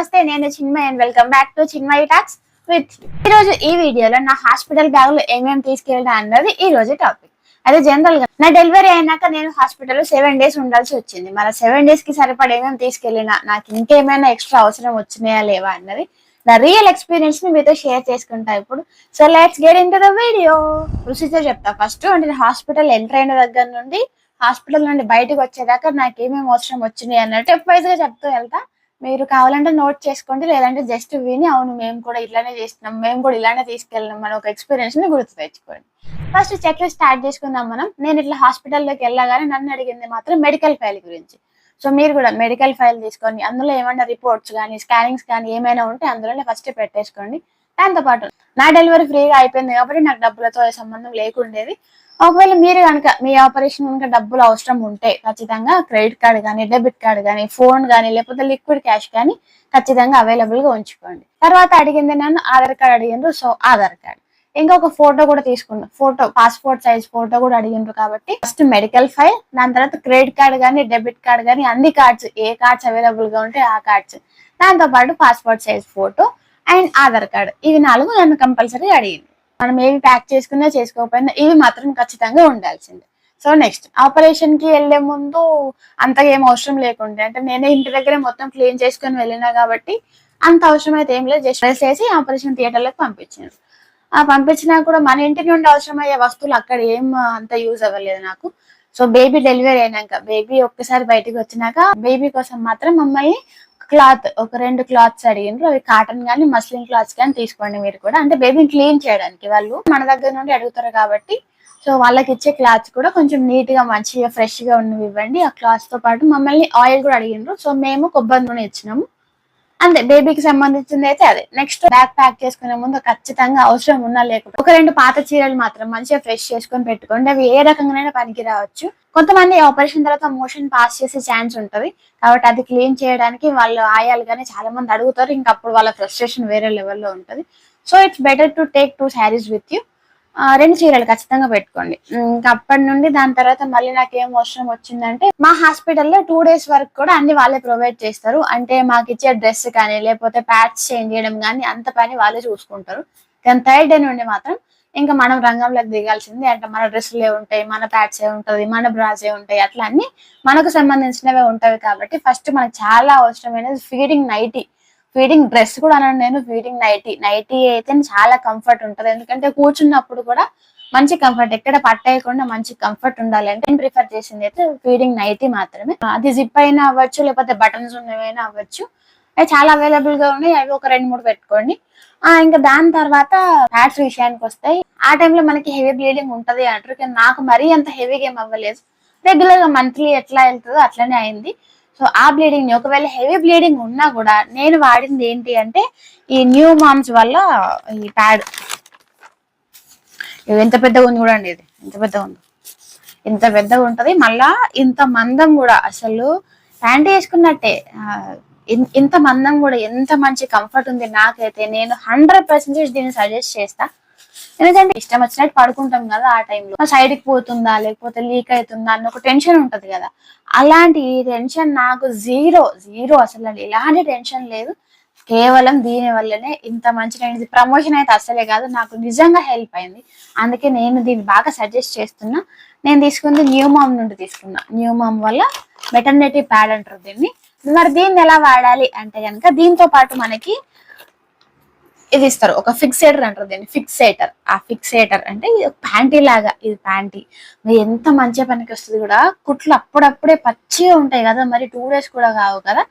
నమస్తే నేను Chinmay and welcome back to Chinmay talks with ఈ రోజు ఈ వీడియోలో నా హాస్పిటల్ బ్యాగ్లో ఏమేమి తీసుకెళ్ళడం అన్నది ఈ రోజు టాపిక్ అదే జనరల్గా నా డెలివరీ అయినాక నేను హాస్పిటల్లో సెవెన్ డేస్ ఉండాల్సి వచ్చింది. మన సెవెన్ డేస్కి సరిపడ ఏమేమి తీసుకెళ్ళినా నాకు ఇంకేమైనా ఎక్స్ట్రా అవసరం వచ్చినాయా లేవా అన్నది నా రియల్ ఎక్స్పీరియన్స్ని మీతో షేర్ చేసుకుంటా ఇప్పుడు. So let's get into the video procedure చెప్తా ఫస్ట్ అంటే హాస్పిటల్ ఎంటర్ అయిన దగ్గర నుండి హాస్పిటల్ నుండి బయటకు వచ్చేదాకా నాకు ఏమేమి అవసరం వచ్చినాయి అన్నట్టు వైజ్గా చెప్తూ వెళ్తా. మీరు కావాలంటే నోట్ చేసుకోండి లేదంటే జస్ట్ విని అవును మేము కూడా ఇట్లానే చేస్తున్నాం మేము కూడా ఇలానే తీసుకెళ్ళినాం మన ఒక ఎక్స్పీరియన్స్ని గుర్తు తెచ్చుకోండి. ఫస్ట్ చెక్ స్టార్ట్ చేసుకుందాం మనం. నేను ఇట్లా హాస్పిటల్లోకి వెళ్ళగానే నన్ను అడిగింది మాత్రం మెడికల్ ఫైల్ గురించి. సో మీరు కూడా మెడికల్ ఫైల్ తీసుకొని అందులో ఏమైనా రిపోర్ట్స్ కానీ స్కానింగ్స్ కానీ ఏమైనా ఉంటే అందులోనే ఫస్ట్ పెట్టేసుకోండి. దాంతో పాటు నా డెలివరీ ఫ్రీగా అయిపోయింది కాబట్టి నాకు డబ్బులతో సంబంధం లేకుండేది. ఒకవేళ మీరు కనుక మీ ఆపరేషన్ కనుక డబ్బులు అవసరం ఉంటే ఖచ్చితంగా క్రెడిట్ కార్డ్ కానీ డెబిట్ కార్డ్ కానీ ఫోన్ కానీ లేకపోతే లిక్విడ్ క్యాష్ కానీ ఖచ్చితంగా అవైలబుల్గా ఉంచుకోండి. తర్వాత అడిగింది నన్ను ఆధార్ కార్డ్ అడిగిండ్రు సో ఆధార్ కార్డ్. ఇంకొక ఫోటో కూడా తీసుకున్నా ఫోటో పాస్పోర్ట్ సైజ్ ఫోటో కూడా అడిగిండ్రు కాబట్టి ఫస్ట్ మెడికల్ ఫైల్ దాని తర్వాత క్రెడిట్ కార్డ్ కానీ డెబిట్ కార్డ్ కానీ అన్ని కార్డ్స్ ఏ కార్డ్స్ అవైలబుల్గా ఉంటే ఆ కార్డ్స్. దాంతో పాటు passport size photo and Aadhaar card. ఇవి నాలుగు నన్ను కంపల్సరీ అడిగింది. మనం ఏవి ప్యాక్ చేసుకున్నా చేసుకోకపోయినా ఇవి మాత్రం ఖచ్చితంగా ఉండాల్సిందే. సో నెక్స్ట్ ఆపరేషన్కి వెళ్ళే ముందు అంతగా ఏం అవసరం లేకుండే. అంటే నేనే ఇంటి దగ్గరే మొత్తం క్లీన్ చేసుకుని వెళ్ళినా కాబట్టి అంత అవసరం అయితే ఏం లేదు. జస్ట్ డ్రెస్ వేసి ఆపరేషన్ థియేటర్లకు పంపించాను. ఆ పంపించినా కూడా మన ఇంటి నుండి అవసరమయ్యే వస్తువులు అక్కడ ఏం అంత యూజ్ అవ్వలేదు నాకు. సో బేబీ డెలివరీ అయినాక బేబీ ఒక్కసారి బయటకు వచ్చినాక బేబీ కోసం మాత్రం మమ్మల్ని క్లాత్ ఒక రెండు క్లాత్స్ అడిగిండ్రు అవి కాటన్ కానీ మస్లిన్ క్లాత్స్ కానీ తీసుకోండి మీరు కూడా. అంటే బేబీని క్లీన్ చేయడానికి వాళ్ళు మన దగ్గర నుండి అడుగుతారు కాబట్టి. సో వాళ్ళకి ఇచ్చే క్లాత్స్ కూడా కొంచెం నీట్గా మంచిగా ఫ్రెష్గా ఉన్నవి ఇవ్వండి. ఆ క్లాత్స్తో పాటు మమ్మల్ని ఆయిల్ కూడా అడిగిండ్రు సో మేము కొబ్బరి నూనె ఇచ్చినాము. అంతే బేబీకి సంబంధించింది అయితే అదే. నెక్స్ట్ బ్యాగ్ ప్యాక్ చేసుకునే ముందు ఖచ్చితంగా అవసరం ఉన్నా లేకపోతే ఒక రెండు పాత చీరలు మాత్రం మంచిగా ఫ్రెష్ చేసుకొని పెట్టుకోండి. అవి ఏ రకంగానైనా పనికి రావచ్చు. కొంతమంది ఆపరేషన్ తర్వాత మోషన్ పాస్ చేసే ఛాన్స్ ఉంటది. కాబట్టి అది క్లీన్ చేయడానికి వాళ్ళు ఆయాలు కానీ చాలా మంది అడుగుతారు. ఇంకా అప్పుడు వాళ్ళ ఫ్రస్ట్రేషన్ వేరే లెవెల్లో ఉంటది. So it's better to take two saris with you రెండు చీరలు ఖచ్చితంగా పెట్టుకోండి. ఇంకా అప్పటి నుండి దాని తర్వాత మళ్ళీ నాకు ఏం అవసరం వచ్చిందంటే మా హాస్పిటల్లో టూ డేస్ వరకు కూడా అన్ని వాళ్ళే ప్రొవైడ్ చేస్తారు. అంటే మాకు ఇచ్చే డ్రెస్ కానీ లేకపోతే ప్యాడ్స్ చేంజ్ చేయడం కానీ అంత పని వాళ్ళే చూసుకుంటారు. కానీ థర్డ్ డే నుండి మాత్రం ఇంకా మనం రంగంలోకి దిగాల్సింది. అంటే మన డ్రెస్సులు ఏ ఉంటాయి మన ప్యాడ్స్ ఏ ఉంటది మన బ్రాస్ ఏ ఉంటాయి అట్లా అన్ని మనకు సంబంధించినవే ఉంటాయి కాబట్టి ఫస్ట్ మనకు చాలా అవసరమైనది ఫీడింగ్ నైటీ ఫీడింగ్ డ్రెస్ కూడా అన్నాను నేను ఫీడింగ్ నైటీ. నైటీ అయితే చాలా కంఫర్ట్ ఉంటది. ఎందుకంటే కూర్చున్నప్పుడు కూడా మంచి కంఫర్ట్ ఎక్కడ పట్టేయకుండా మంచి కంఫర్ట్ ఉండాలి అంటే నేను ప్రిఫర్ చేసింది అయితే ఫీడింగ్ నైటీ మాత్రమే. అది జిప్ అయినా అవ్వచ్చు లేకపోతే బటన్స్ ఉన్నవైనా అవ్వచ్చు. అవి చాలా అవైలబుల్గా ఉన్నాయి. అవి ఒక రెండు మూడు పెట్టుకోండి. ఆ ఇంకా దాని తర్వాత ప్యాడ్స్ విషయానికి వస్తాయి ఆ టైంలో మనకి హెవీ బ్లీడింగ్ ఉంటది అంటారు. కానీ నాకు మరీ అంత హెవీగా ఏం అవ్వలేదు. రెగ్యులర్గా మంత్లీ ఎట్లా వెళ్తుందో అట్లనే అయింది. సో ఆ బ్లీడింగ్ని ఒకవేళ హెవీ బ్లీడింగ్ ఉన్నా కూడా నేను వాడింది ఏంటి అంటే ఈ న్యూ మామ్స్ వల్ల ఈ ప్యాడ్ ఇది ఎంత పెద్దగా ఉంది కూడా అండి ఇది. ఎంత పెద్దగా ఉంది. ఇంత పెద్దగా ఉంటది. మళ్ళా ఇంత మందం కూడా అసలు ప్యాంట్ వేసుకున్నట్టే. ఇంత మందం కూడా ఎంత మంచి కంఫర్ట్ ఉంది నాకైతే. నేను హండ్రెడ్ పర్సెంటేజ్ దీన్ని సజెస్ట్ చేస్తా. ఎందుకంటే ఇష్టం వచ్చినట్టు పడుకుంటాం కదా ఆ టైంలో సైడ్కి పోతుందా లేకపోతే లీక్ అవుతుందా అన్న ఒక టెన్షన్ ఉంటది కదా. అలాంటి టెన్షన్ నాకు జీరో జీరో అసలు ఎలాంటి టెన్షన్ లేదు. కేవలం దీని వల్లనే ఇంత మంచి నేను ప్రమోషన్ అయితే అసలే కాదు. నాకు నిజంగా హెల్ప్ అయింది. అందుకే నేను దీన్ని బాగా సజెస్ట్ చేస్తున్నా. నేను తీసుకుంది న్యూ మామ్ నుండి తీసుకున్నా. న్యూ మామ్ వల్ల మెటర్నిటీ ప్యాడ్ అంటారు దీన్ని. మరి దీన్ని ఎలా వాడాలి అంటే కనుక దీంతో పాటు మనకి ఇది ఇస్తారు. ఒక ఫిక్సేటర్ అంటారు దీన్ని. ఫిక్సేటర్ ఆ ఫిక్సేటర్ అంటే ఇది ప్యాంటీ లాగా ఇది ప్యాంటీ మరి ఎంత మంచి పనికి వస్తుంది కూడా కుట్లు అప్పుడప్పుడే పచ్చిగా ఉంటాయి కదా మరి టూ డేస్ కూడా కావు కదా.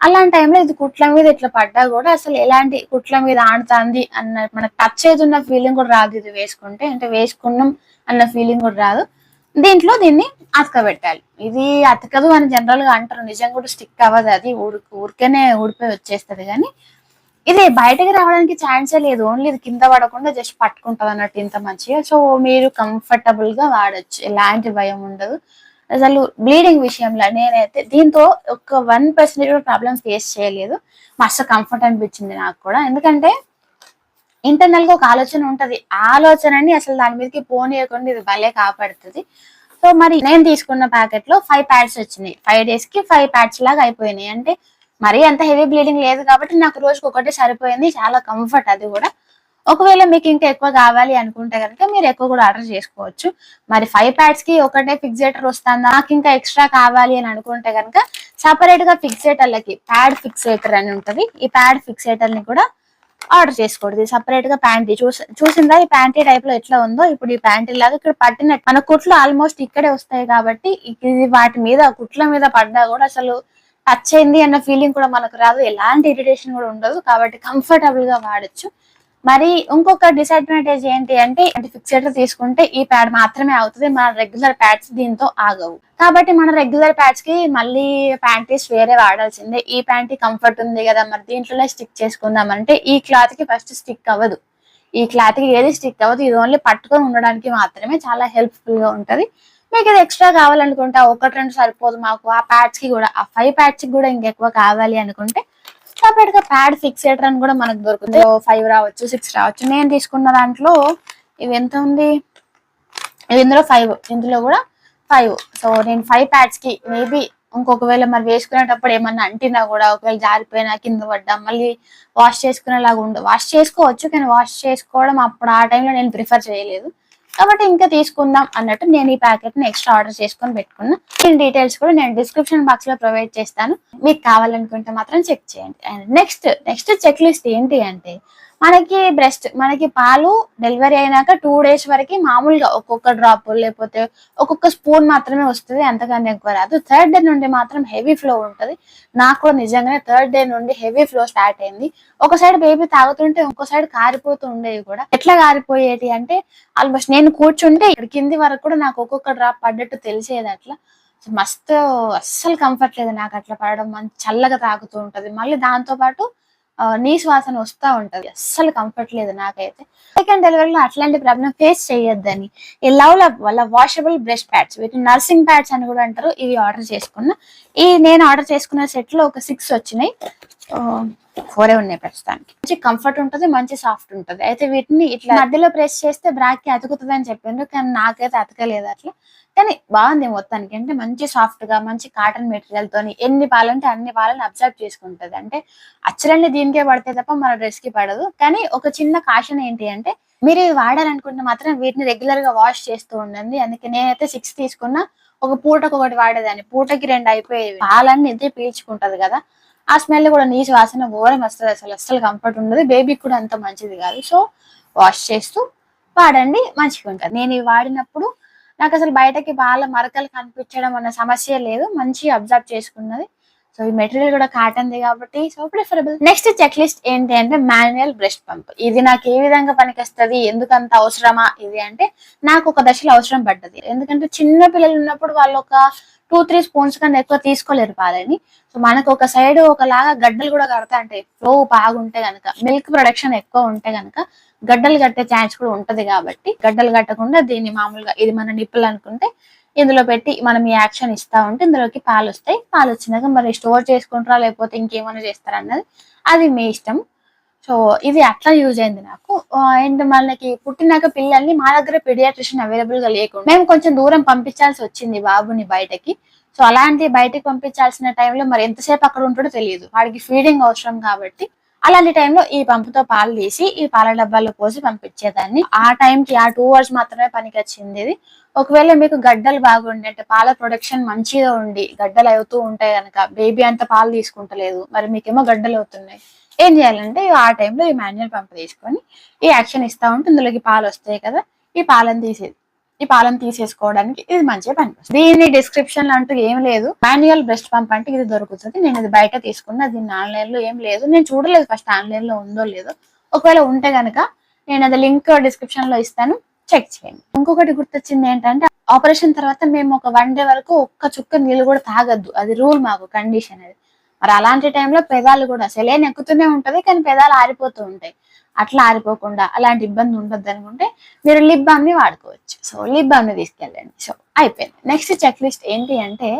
అలాంటి టైంలో ఇది కుట్ల మీద ఇట్లా పడ్డా కూడా అసలు ఎలాంటి కుట్ల మీద ఆడుతుంది అన్న మనకు టచ్ అవుతున్న ఫీలింగ్ కూడా రాదు ఇది వేసుకుంటే. అంటే వేసుకున్నాం అన్న ఫీలింగ్ కూడా రాదు. దీంట్లో దీన్ని అతకబెట్టాలి. ఇది అతకదు అని జనరల్గా అంటారు. నిజంగా కూడా స్టిక్ అవ్వదు అది. ఊరికి ఊరికేనే ఊడిపోయి వచ్చేస్తుంది కానీ ఇది బయటకు రావడానికి ఛాన్సే లేదు. ఓన్లీ ఇది కింద పడకుండా జస్ట్ పట్టుకుంటది అన్నట్టు ఇంత మంచిగా. సో మీరు కంఫర్టబుల్గా వాడచ్చు. ఎలాంటి భయం ఉండదు. అసలు బ్లీడింగ్ విషయంలో నేనైతే దీంతో ఒక వన్ పర్సెంట్ కూడా ప్రాబ్లం ఫేస్ చేయలేదు. మస్తు కంఫర్ట్ అనిపించింది నాకు కూడా. ఎందుకంటే ఇంటర్నల్గా ఒక ఆలోచన ఉంటది. ఆలోచనని అసలు దాని మీదకి పోనీయకుండా ఇది భలే కాపాడుతుంది. సో మరి నేను తీసుకున్న ప్యాకెట్లో ఫైవ్ ప్యాడ్స్ వచ్చినాయి. ఫైవ్ డేస్కి ఫైవ్ ప్యాడ్స్ లాగా అయిపోయినాయి. అంటే మరీ అంత హెవీ బ్లీడింగ్ లేదు కాబట్టి నాకు రోజుకి ఒకటి సరిపోయింది. చాలా కంఫర్ట్ అది కూడా. ఒకవేళ మీకు ఇంకా ఎక్కువ కావాలి అనుకుంటే కనుక మీరు ఎక్కువ కూడా ఆర్డర్ చేసుకోవచ్చు. మరి ఫైవ్ ప్యాడ్స్కి ఒకటే ఫిక్సేటర్ వస్తుందా? నాకు ఇంకా ఎక్స్ట్రా కావాలి అని అనుకుంటే కనుక సపరేట్గా ఫిక్సేటర్లకి ప్యాడ్ ఫిక్సేటర్ అని ఉంటది. ఈ ప్యాడ్ ఫిక్సేటర్ని కూడా ఆర్డర్ చేసుకోండి. సపరేట్గా ప్యాంటీ చూసి చూసిందా? ఈ ప్యాంటీ టైప్లో ఎట్లా ఉందో? ఇప్పుడు ఈ ప్యాంటీ లాగా ఇక్కడ పట్టిన మన కుట్లు ఆల్మోస్ట్ ఇక్కడే వస్తాయి కాబట్టి ఇది వాటి మీద కుట్ల మీద పడ్డా కూడా అసలు టచ్ అయింది అన్న ఫీలింగ్ కూడా మనకు రాదు. ఎలాంటి ఇరిటేషన్ కూడా ఉండదు. కాబట్టి కంఫర్టబుల్గా వాడచ్చు. మరి ఇంకొక డిసడ్వాంటేజ్ ఏంటి అంటే ఫిక్సెటర్ తీసుకుంటే ఈ ప్యాడ్ మాత్రమే అవుతుంది మన రెగ్యులర్ ప్యాడ్స్ దీంతో ఆగవు. కాబట్టి మన రెగ్యులర్ ప్యాడ్స్కి మళ్ళీ ప్యాంటీస్ వేరే వాడాల్సిందే. ఈ ప్యాంటీ కంఫర్ట్ ఉంది కదా మరి దీంట్లోనే స్టిక్ చేసుకుందాం అంటే ఈ క్లాత్కి ఫస్ట్ స్టిక్ అవ్వదు. ఈ క్లాత్కి ఏది స్టిక్ అవ్వదు. ఇది ఓన్లీ పట్టుకొని ఉండడానికి మాత్రమే చాలా హెల్ప్ఫుల్గా ఉంటది. మీకు ఇది ఎక్స్ట్రా కావాలనుకుంటే ఒకటి రెండు సరిపోదు మాకు. ఆ ప్యాడ్స్కి కూడా ఆ ఫైవ్ ప్యాడ్స్కి కూడా ఇంకెక్కువ కావాలి అనుకుంటే సపరేట్గా ప్యాడ్ ఫిక్సేటర్ అని కూడా మనకు దొరుకుతుంది. ఫైవ్ రావచ్చు సిక్స్ రావచ్చు. నేను తీసుకున్న దాంట్లో ఇవి ఎంత ఉంది? ఇవి ఇందులో ఫైవ్ ఇందులో కూడా ఫైవ్ సో నేను ఫైవ్ ప్యాడ్స్కి మేబీ ఇంకొకవేళ మరి వేసుకునేటప్పుడు ఏమన్నా అంటినా కూడా ఒకవేళ జారిపోయినా కింద పడ్డా మళ్ళీ వాష్ చేసుకునేలాగా ఉండదు వాష్ చేసుకోవచ్చు కానీ వాష్ చేసుకోవడం అప్పుడు ఆ టైంలో నేను ప్రిఫర్ చేయలేదు. కాబట్టి ఇంకా తీసుకుందాం అన్నట్టు నేను ఈ ప్యాకెట్ని ఎక్స్ట్రా ఆర్డర్ చేసుకొని పెట్టుకున్నా. దీని డీటెయిల్స్ కూడా నేను డిస్క్రిప్షన్ బాక్స్లో ప్రొవైడ్ చేస్తాను. మీకు కావాలనుకుంటే మాత్రం చెక్ చేయండి. And next next check list ఏంటి అంటే మనకి బ్రెస్ట్ మనకి పాలు డెలివరీ అయినాక టూ డేస్ వరకు మామూలుగా ఒక్కొక్క డ్రాప్ లేకపోతే ఒక్కొక్క స్పూన్ మాత్రమే వస్తుంది అంతకన్నా ఎక్కువ రాదు. థర్డ్ డే నుండి మాత్రం హెవీ ఫ్లో ఉంటుంది. నాకు కూడా నిజంగానే థర్డ్ డే నుండి హెవీ ఫ్లో స్టార్ట్ అయింది. ఒక సైడ్ బేబీ తాగుతుంటే ఇంకో సైడ్ కారిపోతూ ఉండేవి కూడా. ఎట్లా కారిపోయేటి అంటే ఆల్మోస్ట్ నేను కూర్చుంటే ఇక్కడ కింది వరకు కూడా నాకు ఒక్కొక్క డ్రాప్ పడ్డట్టు తెలిసేది అట్లా. మస్తు అస్సలు కంఫర్ట్ లేదు నాకు అట్లా పడడం. మంచి చల్లగా తాగుతూ ఉంటుంది. మళ్ళీ దాంతో పాటు ఆ, నీసు వాసన వస్తా ఉంటది. అస్సలు కంఫర్ట్ లేదు నాకైతే. సెకండ్ డెలివరీలో అట్లాంటి ప్రాబ్లం ఫేస్ చేయొద్దని. ఈ లవ్ వాళ్ళ వాషబుల్ బ్రష్ ప్యాడ్స్ వీటిని నర్సింగ్ ప్యాడ్స్ అని కూడా అంటారు ఇవి ఆర్డర్ చేసుకున్నా. ఈ నేను ఆర్డర్ చేసుకున్న సెట్లో ఒక సిక్స్ వచ్చినాయి. ఫోరే ఉన్నాయి ప్రస్తుతానికి. మంచి కంఫర్ట్ ఉంటుంది మంచి సాఫ్ట్ ఉంటుంది. అయితే వీటిని ఇట్లా మధ్యలో ప్రెస్ చేస్తే బ్రాక్ అతుకుతుంది అని చెప్పిండ్రు కానీ నాకైతే అతకలేదు అట్లా. కానీ బాగుంది మొత్తానికి. అంటే మంచి సాఫ్ట్గా మంచి కాటన్ మెటీరియల్ తోని ఎన్ని పాలంటే అన్ని పాలను అబ్జర్వ్ చేసుకుంటది. అంటే అచ్చలన్నీ దీనికే పడితే తప్ప మన డ్రెస్కి పడదు. కానీ ఒక చిన్న కాషన్ ఏంటి అంటే మీరు ఇవి వాడాలనుకుంటే మాత్రం వీటిని రెగ్యులర్గా వాష్ చేస్తూ ఉండండి. అందుకే నేనైతే సిక్స్ తీసుకున్నా. ఒక పూటకు ఒకటి వాడేదాన్ని. పూటకి రెండు అయిపోయేవి. పాలన్నీ ఇదే పీల్చుకుంటది కదా. ఆ స్మెల్ కూడా నీచు వాసన ఘోరం వస్తుంది అసలు. అస్సలు కంఫర్ట్ ఉండదు. బేబీకి కూడా అంత మంచిది కాదు. సో వాష్ చేస్తూ వాడండి. మంచిగా ఉంటుంది నేను ఇవి వాడినప్పుడు నాకు అసలు బయటకి బాగా మరకలు కనిపించడం అన్న సమస్య లేదు. మంచి అబ్జర్వ్ చేసుకున్నది. సో ఈ మెటీరియల్ కూడా కాటన్ది కాబట్టి so preferable next check list ఏంటి అంటే మాన్యువల్ బ్రెస్ట్ పంప్ ఇది నాకు ఏ విధంగా పనికిస్తుంది? ఎందుకంత అవసరమా? ఇది అంటే నాకు ఒక దశలో అవసరం పడ్డది. ఎందుకంటే చిన్న పిల్లలు ఉన్నప్పుడు వాళ్ళు ఒక టూ త్రీ స్పూన్స్ కన్నా ఎక్కువ తీసుకోలేరు పాలని. సో మనకు ఒక సైడ్ ఒకలాగా గడ్డలు కూడా కడతా అంటే ఫ్లో బాగుంటే గనక మిల్క్ ప్రొడక్షన్ ఎక్కువ ఉంటే గనక గడ్డలు కట్టే ఛాన్స్ కూడా ఉంటది కాబట్టి గడ్డలు కట్టకుండా దీన్ని మామూలుగా ఇది మన నిప్పులు అనుకుంటే ఇందులో పెట్టి మనం ఈ యాక్షన్ ఇస్తా ఉంటే ఇందులోకి పాలు వస్తాయి. పాలు వచ్చినాక మరి స్టోర్ చేసుకుంటారా లేకపోతే ఇంకేమైనా చేస్తారా అన్నది అది మీ ఇష్టం. సో ఇది అట్లా యూజ్ అయింది నాకు. అండ్ మనకి పుట్టినాక పిల్లల్ని మా దగ్గర పీడియాట్రిషియన్ అవైలబుల్గా లేకుండా మేము కొంచెం దూరం పంపించాల్సి వచ్చింది బాబుని బయటకి. సో అలాంటి బయటకి పంపించాల్సిన టైంలో మరి ఎంతసేపు అక్కడ ఉంటాడో తెలియదు. వాడికి ఫీడింగ్ అవసరం కాబట్టి అలాంటి టైంలో ఈ పంపుతో పాలు తీసి ఈ పాల డబ్బాలో పోసి పంపించేదాన్ని. ఆ టైంకి ఆ టూ అవర్స్ మాత్రమే పనికి వచ్చింది ఇది. ఒకవేళ మీకు గడ్డలు బాగుండి అంటే పాల ప్రొడక్షన్ మంచిగా ఉండి గడ్డలు అవుతూ ఉంటాయి కనుక బేబీ అంత పాలు తీసుకుంటలేదు మరి మీకేమో గడ్డలు అవుతున్నాయి. ఏం చేయాలంటే ఆ టైంలో ఈ మాన్యువల్ పంపు తీసుకొని ఈ యాక్షన్ ఇస్తా ఉంటే ఇందులోకి పాలు వస్తాయి కదా ఈ పాలను తీసేది. ఈ పాలను తీసేసుకోవడానికి ఇది మంచిగా పనిపిస్తుంది దీని డిస్క్రిప్షన్ అంటూ ఏం లేదు. మాన్యువల్ బ్రెస్ట్ పంప్ అంటే ఇది దొరుకుతుంది. నేను ఇది బయట తీసుకున్నా దీన్ని ఆన్లైన్లో ఏం లేదు. నేను చూడలేదు ఫస్ట్ ఆన్లైన్లో ఉందో లేదో. ఒకవేళ ఉంటే గనక నేను అది లింక్ డిస్క్రిప్షన్లో ఇస్తాను. చెక్ చేయండి. ఇంకొకటి గుర్తొచ్చింది ఏంటంటే ఆపరేషన్ తర్వాత మేము ఒక వన్ డే వరకు ఒక్క చుక్క నీళ్ళు కూడా తాగద్దు. అది రూల్ మాకు కండిషన్ అది. మరి అలాంటి టైంలో పెదాలు కూడా సెలైన్ ఎక్కుతూనే ఉంటది కానీ పెదాలు ఆరిపోతూ ఉంటాయి. అట్లా ఆరిపోకుండా అలాంటి ఇబ్బంది ఉండద్దు అనుకుంటే మీరు లిప్ బామ్ని వాడుకోవచ్చు. సో లిప్ బామ్ని తీసుకెళ్ళండి. సో అయిపోయింది. నెక్స్ట్ చెక్ లిస్ట్ ఏంటి అంటే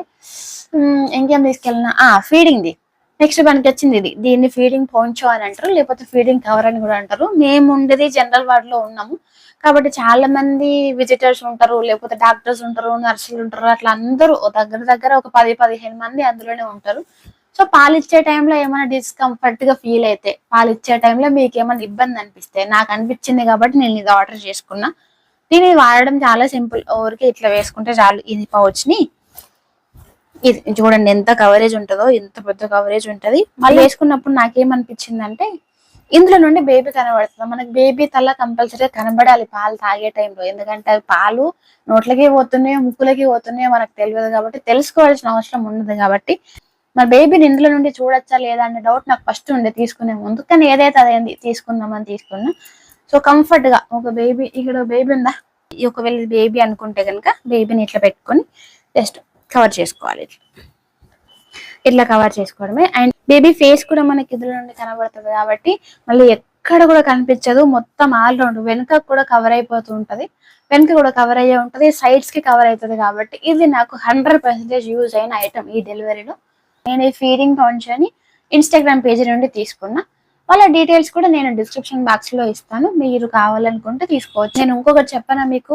ఇంకేం తీసుకెళ్ళినా? ఆ ఫీడింగ్ ది. నెక్స్ట్ మనకి వచ్చింది ఇది. దీన్ని ఫీడింగ్ పోంచో అని అంటారు లేకపోతే ఫీడింగ్ కవర్ అని కూడా అంటారు. మేము ఉండేది జనరల్ వార్డ్లో ఉన్నాము. కాబట్టి చాలా మంది విజిటర్స్ ఉంటారు లేకపోతే డాక్టర్స్ ఉంటారు నర్సులు ఉంటారు అట్లా అందరూ దగ్గర దగ్గర ఒక పది పదిహేను మంది అందులోనే ఉంటారు. సో పాలు ఇచ్చే టైంలో ఏమైనా డిస్కంఫర్ట్గా ఫీల్ అయితే పాలు ఇచ్చే టైంలో మీకు ఏమైనా ఇబ్బంది అనిపిస్తే నాకు అనిపించింది కాబట్టి నేను ఇది ఆర్డర్ చేసుకున్నా. దీన్ని వాడడం చాలా సింపుల్ ఊరికి ఇట్లా వేసుకుంటే చాలు. ఇది పౌచ్ని ఇది చూడండి ఎంత కవరేజ్ ఉంటుందో ఎంత పెద్ద కవరేజ్ ఉంటది. మళ్ళీ వేసుకున్నప్పుడు నాకేమనిపించింది అంటే ఇందులో నుండి బేబీ కనబడుతుంది. మనకి బేబీ తల కంపల్సరీగా కనబడాలి పాలు తాగే టైంలో. ఎందుకంటే అవి పాలు నోట్లకి పోతున్నాయో ముక్కులకి పోతున్నాయో మనకు తెలియదు కాబట్టి తెలుసుకోవాల్సిన అవసరం ఉండదు కాబట్టి మరి బేబీని ఇందులో నుండి చూడొచ్చా లేదా అనే డౌట్ నాకు ఫస్ట్ ఉండే తీసుకునే ముందు. కానీ ఏదైతే అదేంది తీసుకుందామని తీసుకున్నా. సో కంఫర్ట్గా ఒక బేబీ ఇక్కడ బేబీ ఉందా? ఒకవేళ బేబీ అనుకుంటే కనుక బేబీని ఇట్లా పెట్టుకొని జస్ట్ కవర్ చేసుకోవాలి. ఇట్లా ఇట్లా కవర్ చేసుకోవడమే. అండ్ బేబీ ఫేస్ కూడా మనకి ఇందులో నుండి కనబడుతుంది కాబట్టి మళ్ళీ ఎక్కడ కూడా కనిపించదు. మొత్తం ఆల్ రౌండ్ వెనుక కూడా కవర్ అయిపోతూ ఉంటది. వెనుక కూడా కవర్ అయ్యే ఉంటది. సైడ్స్కి కవర్ అవుతుంది కాబట్టి ఇది నాకు హండ్రెడ్ పర్సెంటేజ్ యూజ్ అయిన ఐటమ్ ఈ డెలివరీలో నేను ఈ ఫీడింగ్ పౌంచ్ అని ఇన్స్టాగ్రామ్ పేజీ నుండి తీసుకున్నా. వాళ్ళ డీటెయిల్స్ కూడా నేను డిస్క్రిప్షన్ బాక్స్లో ఇస్తాను. మీరు కావాలనుకుంటే తీసుకోవచ్చు. నేను ఇంకొకటి చెప్పనా మీకు?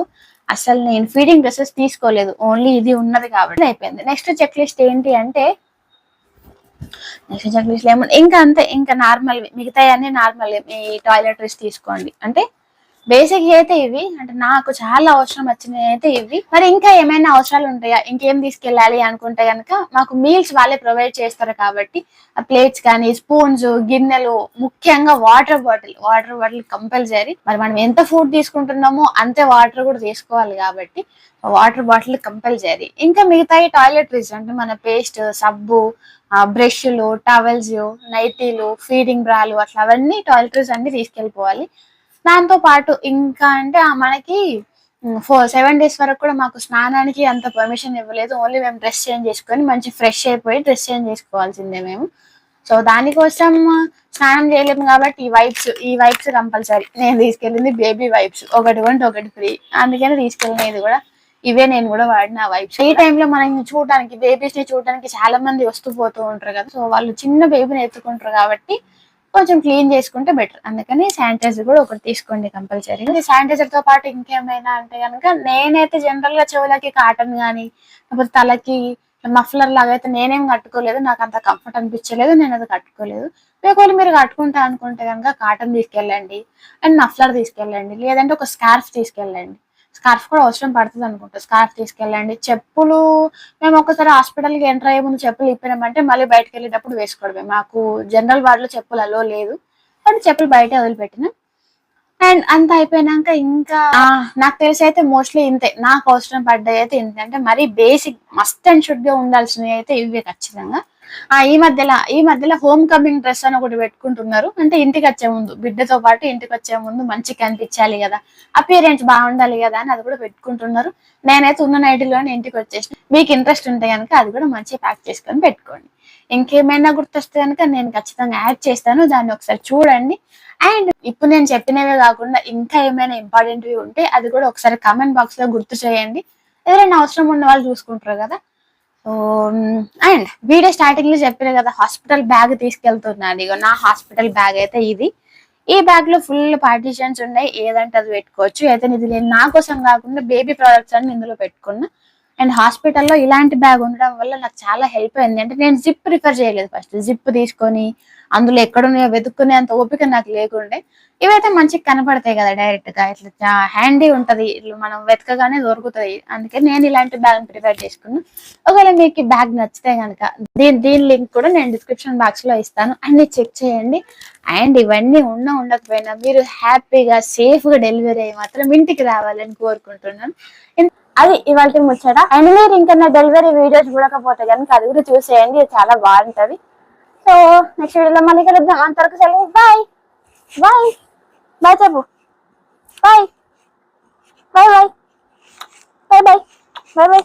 అసలు నేను ఫీడింగ్ డ్రెస్సెస్ తీసుకోలేదు. ఓన్లీ ఇది ఉన్నది కాబట్టి. అయిపోయింది. నెక్స్ట్ చెక్ లిస్ట్ ఏంటి అంటే నెక్స్ట్ చెక్ లిస్ట్ ఏమన్నా ఇంకా అంతే. ఇంకా నార్మల్ మిగతా అన్ని నార్మల్ టాయిలెట్ టాయిలెటరీస్ తీసుకోండి. అంటే బేసిక్ అయితే ఇవి అంటే నాకు చాలా అవసరం వచ్చినవి అయితే ఇవి. మరి ఇంకా ఏమైనా అవసరాలు ఉంటాయా? ఇంకేం తీసుకెళ్ళాలి అనుకుంటే కనుక మాకు మీల్స్ వాళ్ళే ప్రొవైడ్ చేస్తారు కాబట్టి ఆ ప్లేట్స్ కానీ స్పూన్స్ గిన్నెలు ముఖ్యంగా water bottle water bottle compulsory మరి మనం ఎంత ఫుడ్ తీసుకుంటున్నామో అంతే వాటర్ కూడా తీసుకోవాలి కాబట్టి వాటర్ బాటిల్ కంపల్సరీ ఇంకా మిగతా టాయిలెటరీస్ అంటే మన పేస్ట్ సబ్బు బ్రష్లు టవల్స్ నైటీలు ఫీడింగ్ బ్రాలు అట్లా అవన్నీ టాయిలెటరీస్ అన్ని తీసుకెళ్ళిపోవాలి. దాంతో పాటు ఇంకా అంటే మనకి ఫోర్ సెవెన్ డేస్ వరకు కూడా మాకు స్నానానికి అంత పర్మిషన్ ఇవ్వలేదు. ఓన్లీ మేము డ్రెస్ చేంజ్ చేసుకొని మంచి ఫ్రెష్ అయిపోయి డ్రెస్ చేంజ్ చేసుకోవాల్సిందే మేము. సో దానికోసం స్నానం చేయలేము కాబట్టి ఈ వైప్స్ ఈ వైప్స్ కంపల్సరీ. నేను తీసుకెళ్ళింది బేబీ వైప్స్ ఒకటి కొంటే ఒకటి ఫ్రీ అందుకని తీసుకెళ్ళినది కూడా ఇవే నేను కూడా వాడిన వైప్స్ ఈ టైంలో మనం చూడడానికి బేబీస్ని చూడడానికి చాలా మంది వస్తూ పోతూ ఉంటారు కదా. సో వాళ్ళు చిన్న బేబీని ఎత్తుకుంటారు కాబట్టి కొంచెం క్లీన్ చేసుకుంటే బెటర్. అందుకని శానిటైజర్ కూడా ఒకటి తీసుకోండి కంపల్సరీ శానిటైజర్తో పాటు ఇంకేమైనా అంటే కనుక నేనైతే జనరల్గా చెవులకి కాటన్ గానీ లేకపోతే తలకి మఫ్లర్ లాగా అయితే నేనేం కట్టుకోలేదు. నాకు అంత కంఫర్ట్ అనిపించలేదు. నేను అది కట్టుకోలేదు. ఒకవేళ మీరు కట్టుకుంటా అనుకుంటే కనుక కాటన్ తీసుకెళ్ళండి. అండ్ మఫ్లర్ తీసుకెళ్ళండి. లేదంటే ఒక స్కార్ఫ్ తీసుకెళ్ళండి. స్కార్ఫ్ కూడా అవసరం పడుతుంది అనుకుంటా. స్కార్ఫ్ తీసుకెళ్ళండి. చెప్పులు మేము ఒకసారి హాస్పిటల్కి ఎంటర్ అయ్యే ముందు చెప్పులు ఇప్పినామంటే మళ్ళీ బయటకు వెళ్ళేటప్పుడు వేసుకోవడమే. మాకు జనరల్ వార్డులో చెప్పులు అలో లేదు. కానీ చెప్పులు బయట వదిలిపెట్టిన. అండ్ అంత అయిపోయినాక ఇంకా నాకు తెలిసి అయితే మోస్ట్లీ ఇంతే. నాకు అవసరం పడ్డాయి అయితే ఇంతే అంటే మరీ బేసిక్ మస్ట్ అండ్ షుడ్గా ఉండాల్సినవి అయితే ఇవే ఖచ్చితంగా. ఆ ఈ మధ్యలో ఈ మధ్యలో హోమ్ కమింగ్ డ్రెస్ అని ఒకటి పెట్టుకుంటున్నారు. అంటే ఇంటికి వచ్చే ముందు బిడ్డతో పాటు ఇంటికి వచ్చే ముందు మంచిగా కనిపించాలి కదా. అపియరెన్స్ బాగుండాలి కదా అని అది కూడా పెట్టుకుంటున్నారు. నేనైతే ఉన్న నైటీలోనే ఇంటికి వచ్చేసిన. మీకు ఇంట్రెస్ట్ ఉంటే కనుక అది కూడా మంచిగా ప్యాక్ చేసుకొని పెట్టుకోండి. ఇంకేమైనా గుర్తొస్తే కనుక నేను ఖచ్చితంగా యాడ్ చేస్తాను. దాన్ని ఒకసారి చూడండి. అండ్ ఇప్పుడు నేను చెప్పినవే కాకుండా ఇంకా ఏమైనా ఇంపార్టెంట్వి ఉంటే అది కూడా ఒకసారి కామెంట్ బాక్స్లో గుర్తు చేయండి. ఎవరైనా అవసరం ఉన్న వాళ్ళు చూసుకుంటారు కదా. Um, అండ్ వీడియో స్టార్టింగ్లో చెప్పిన కదా హాస్పిటల్ బ్యాగ్ తీసుకెళ్తున్నాను. ఇక నా హాస్పిటల్ బ్యాగ్ అయితే ఇది. ఈ బ్యాగ్లో ఫుల్ పార్టీషన్స్ ఉన్నాయి. ఏదంటే అది పెట్టుకోవచ్చు. అయితే ఇది నేను నా కోసం కాకుండా బేబీ ప్రొడక్ట్స్ అని ఇందులో పెట్టుకున్నా. అండ్ హాస్పిటల్లో ఇలాంటి బ్యాగ్ ఉండడం వల్ల నాకు చాలా హెల్ప్ అయింది. అంటే నేను జిప్ ప్రిఫర్ చేయలేదు ఫస్ట్ జిప్ తీసుకొని అందులో ఎక్కడున్నాయో వెతుక్కునే అంత ఓపిక నాకు లేకుండే. ఇవైతే మంచిగా కనపడతాయి కదా డైరెక్ట్గా. ఇట్లా హ్యాండీ ఉంటది. ఇట్లా మనం వెతకగానే దొరుకుతాయి. అందుకే నేను ఇలాంటి బ్యాగ్ ప్రిఫర్ చేసుకున్నాను ఒకవేళ మీకు ఈ బ్యాగ్ నచ్చితే కనుక దీని దీని లింక్ కూడా నేను డిస్క్రిప్షన్ బాక్స్లో ఇస్తాను. అన్ని చెక్ చేయండి. అండ్ ఇవన్నీ ఉన్నా ఉండకపోయినా మీరు హ్యాపీగా సేఫ్గా డెలివరీ అయ్యి మాత్రం ఇంటికి రావాలని కోరుకుంటున్నాను. అది ఇవాళ ముచ్చట. అండ్ మీరు ఇంకా డెలివరీ వీడియోస్ చూడకపోతే కనుక అది కూడా చూసేయండి చాలా బాగుంటది. సో నెక్స్ట్ వీడియోలో మళ్ళీ కలుద్దాం. అంతవరకు సెలవు. బాయ్ బాయ్ బాయ్ చెప్పు bye bye bye bye bye bye bye